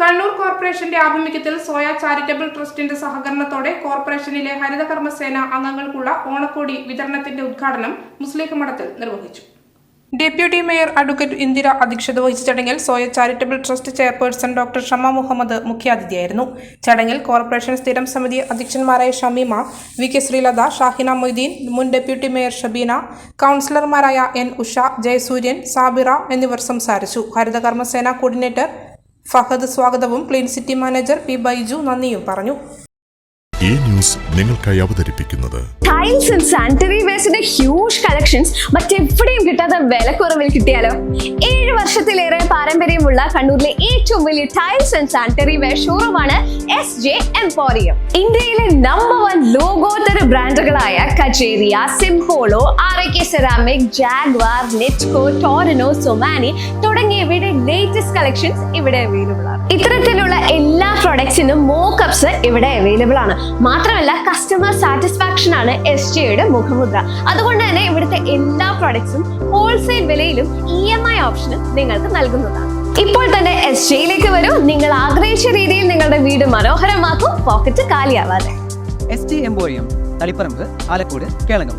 കണ്ണൂർ കോർപ്പറേഷന്റെ ആഭിമുഖ്യത്തിൽ soya charitable ട്രസ്റ്റിന്റെ സഹകരണത്തോടെ കോർപ്പറേഷനിലെ ഹരിതകർമ്മസേന അംഗങ്ങൾക്കുള്ള ഓണക്കോടി വിതരണത്തിന്റെ ഉദ്ഘാടനം മുസ്ലിം മഠത്തിൽ നിർവഹിച്ചു. ഡെപ്യൂട്ടി മേയർ അഡ്വക്കേറ്റ് ഇന്ദിര അധ്യക്ഷത വഹിച്ച ചടങ്ങിൽ Soya charitable trust chairperson doctor Shama Muhammad മുഖ്യാതിഥിയായിരുന്നു. ചടങ്ങിൽ കോർപ്പറേഷൻ സ്ഥിരം സമിതി അധ്യക്ഷന്മാരായ ഷമീമ വി കെ ശ്രീലത ഷാഹിന മൊയ്തീൻ മുൻ ഡെപ്യൂട്ടി മേയർ ഷബീന കൗൺസിലർമാരായ എൻ ഉഷ ജയസൂര്യൻ സാബിറ എന്നിവർ സംസാരിച്ചു. ഹരിതകർമ്മസേന കോർഡിനേറ്റർ ഫഹദ് സ്വാഗതവും clean city manager P Baiju നന്ദിയും പറഞ്ഞു. ഈ ന്യൂസ് നിങ്ങൾക്കായി അവതരിപ്പിക്കുന്നത് ടൈൽസ് ആൻഡ് സാനിറ്ററി വേസ്റ്റിന്റെ ഹ്യൂജ് കളക്ഷൻസ് മറ്റെവിടെയും കിട്ടാത്ത വിലക്കുറവിൽ കിട്ടിയാലോ? ഏഴ് വർഷത്തിലേറെ പാരമ്പര്യമുള്ള കണ്ണൂരിലെ ഏറ്റവും വലിയ ടൈൽസ് ആൻഡ് സാനിറ്ററി വെയർ ഷോറൂമാണ് എസ് ജെ എംപോറിയം ഇന്ത്യയിലെ നമ്പർ വൺ ലോകോത്തര ബ്രാൻഡുകളായ Kajaria Simpolo R K ceramic Jaguar Nitco Torino Somany തുടങ്ങിയവയുടെ ലേറ്റസ്റ്റ് കളക്ഷൻസ് ഇവിടെ അവൈലബിൾ ആണ്. ഇത്തരത്തിലുള്ള എല്ലാ പ്രൊഡക്ട്സിനും മോക്കപ്സ് ഇവിടെ അവൈലബിൾ ആണ്. മാത്രമല്ല കസ്റ്റമർ സാറ്റിസ്ഫാക്ഷൻ ആണ് എസ് ജിയുടെ മുഖമുദ്ര. അതുകൊണ്ട് തന്നെ ഇവിടുത്തെ എല്ലാ പ്രൊഡക്ട്സും ഹോൾസെയിൽ വിലയിലും ഇ എം ഐ ഓപ്ഷനും നിങ്ങൾക്ക് നൽകുന്നതാണ്. ഇപ്പോൾ തന്നെ എസ് ജിയിലേക്ക് വരൂ. നിങ്ങൾ ആഗ്രഹിച്ച രീതിയിൽ നിങ്ങളുടെ വീട് മനോഹരമാക്കും. Pocket കാലിയാവാതെ. S G emporium Taliparamba Alakode Kelakam.